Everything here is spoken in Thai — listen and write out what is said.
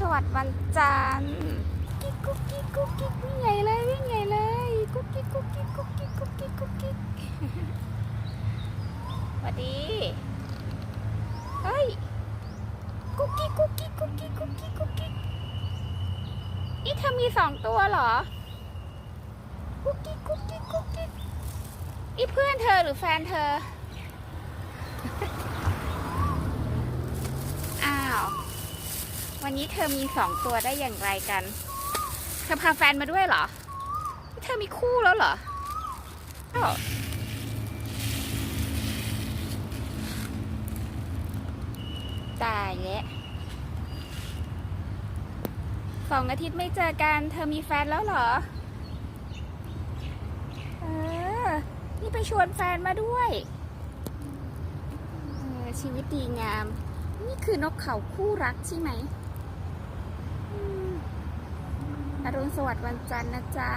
สวัสดิ์วันจันทร์กิ๊กกุ๊กกิ๊กกุ๊กกิ๊กวิ่งใหญ่เลยวิ่งใหญ่เลยกุ๊กกิ๊กกุ๊กกิ๊กกุ๊กกิ๊กกุ๊กกิ๊กกุ๊กกิ๊กสวัสดีเฮ้ยกุ๊กกิ๊กกุ๊กกิ๊กกุ๊กกิ๊กกุ๊กกิ๊กกุ๊กกิ๊กนี่เธอมีสองตัวเหรอกุ๊กกิ๊กกุ๊กกิ๊กกุ๊กกิ๊กนี่เพื่อนเธอหรือแฟนเธอ อ้าว วันนี้เธอมีสองตัวได้อย่างไรกัน เธอพาแฟนมาด้วยเหรอ เธอมีคู่แล้วเหรออ้าตายแล้วสองอาทิตย์ไม่เจอกัน เธอมีแฟนแล้วเหรอ เออ นี่ไปชวนแฟนมาด้วยชีวิตดีงาม นี่คือนกเขาคู่รักใช่ไหม อรุณสวัสดิ์วันจันทร์นะจ๊ะ